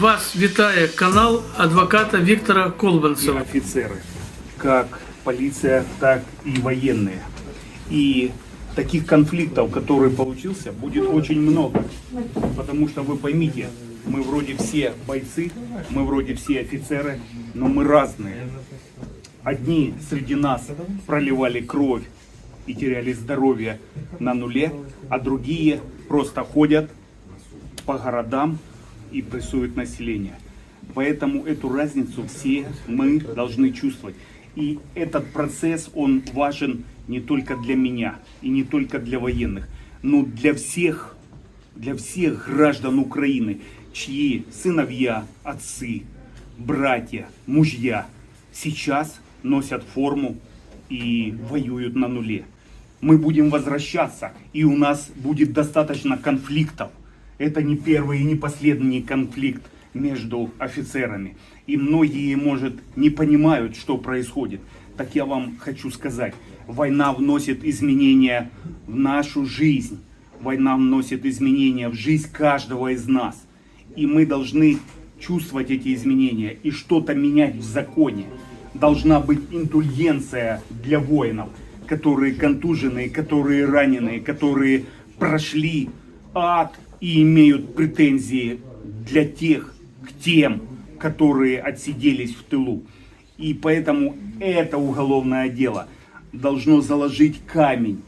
Вас вітає канал адвоката Віктора и Колбанцева. офицеры, как полиция, так и военные. И таких конфликтов, который получился, будет очень много. Потому что вы поймите, мы вроде все бойцы, мы вроде все офицеры, но мы разные. Одни среди нас проливали кровь и теряли здоровье на нуле, а другие просто ходят по городам и прессуют население. Поэтому эту разницу все мы должны чувствовать. И этот процесс, он важен не только для меня и не только для военных, но для всех, для всех граждан Украины, чьи сыновья, отцы, братья, мужья сейчас носят форму и воюют на нуле. Мы будем возвращаться, и у нас будет достаточно конфликтов. Это не первый и не последний конфликт между офицерами. И многие, может, не понимают, что происходит. Так я вам хочу сказать, война вносит изменения в нашу жизнь. Война вносит изменения в жизнь каждого из нас. И мы должны чувствовать эти изменения и что-то менять в законе. Должна быть индульгенция для воинов, которые контуженные, которые раненые, которые прошли ад и имеют претензии для тех, к тем, которые отсиделись в тылу. И поэтому это уголовное дело должно заложить камень,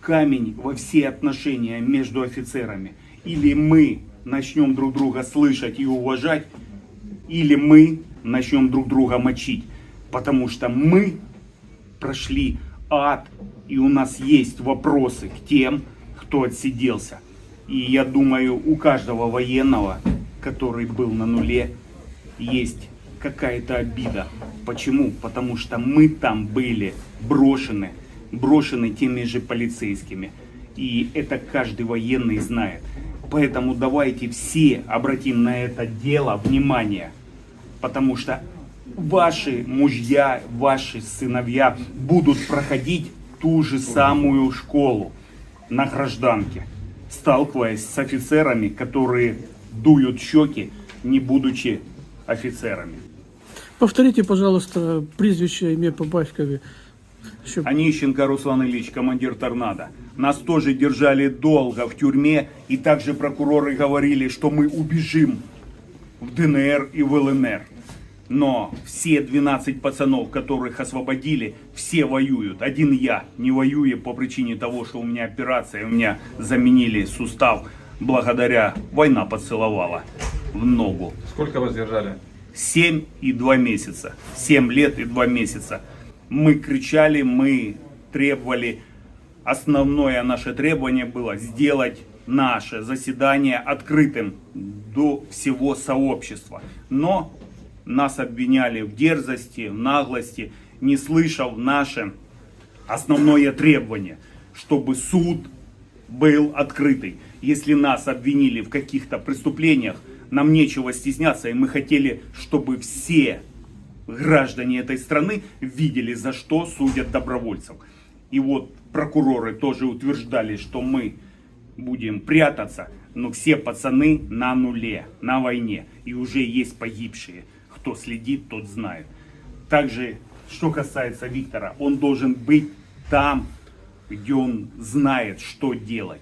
камень во все отношения между офицерами. Или мы начнем друг друга слышать и уважать, или мы начнем друг друга мочить. Потому что мы прошли ад, и у нас есть вопросы к тем, кто отсиделся. И я думаю, у каждого военного, который был на нуле, есть какая-то обида. Почему? Потому что мы там были брошены, брошены теми же полицейскими. И это каждый военный знает. Поэтому давайте все обратим на это дело внимание. Потому что ваши мужья, ваши сыновья будут проходить ту же самую школу на гражданке, сталкиваясь с офицерами, которые дуют щеки, не будучи офицерами. Повторите, пожалуйста, прізвище, ім'я по батькові. Щоб... Онищенко Руслан Ильич, командир «Торнадо». Нас тоже держали долго в тюрьме, и также прокуроры говорили, что мы убежим в ДНР и в ЛНР. Но все 12 пацанов, которых освободили, все воюют. Один я не воюю по причине того, что у меня операция, у меня заменили сустав. Благодаря война поцеловала в ногу. Сколько вас держали? 7 и 2 месяца. 7 лет и 2 месяца. Мы кричали, мы требовали. Основное наше требование было сделать наше заседание открытым до всего сообщества. Но нас обвиняли в дерзости, в наглости, не слышав наше основное требование, чтобы суд был открытый. Если нас обвинили в каких-то преступлениях, нам нечего стесняться, и мы хотели, чтобы все граждане этой страны видели, за что судят добровольцев. И вот прокуроры тоже утверждали, что мы будем прятаться, но все пацаны на нуле, на войне, и уже есть погибшие Кто следит, тот знает. Также, что касается Виктора, он должен быть там, где он знает, что делать.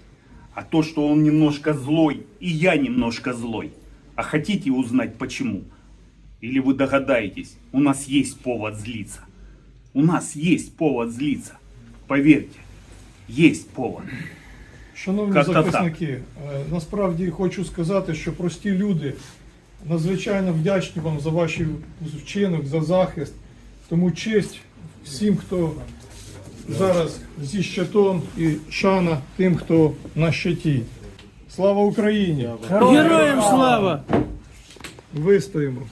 А то, что он немножко злой, и я немножко злой. А хотите узнать почему? Или вы догадаетесь, у нас есть повод злиться. У нас есть повод злиться. Поверьте, есть повод. Шановні Как-то так. захисники, е, насправді хочу сказати, що прості люди надзвичайно вдячні вам за ваш вчинок, за захист. Тому честь всім, хто зараз зі щитом і шана тим, хто на щиті. Слава Україні! Героям слава! Вистоїмо!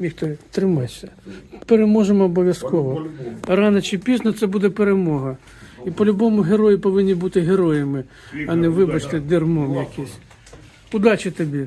Віктор, тримайся. Переможемо обов'язково. Рано чи пізно це буде перемога. І по-любому герої повинні бути героями, а не, вибачте, дермом якийсь. Удачі тобі.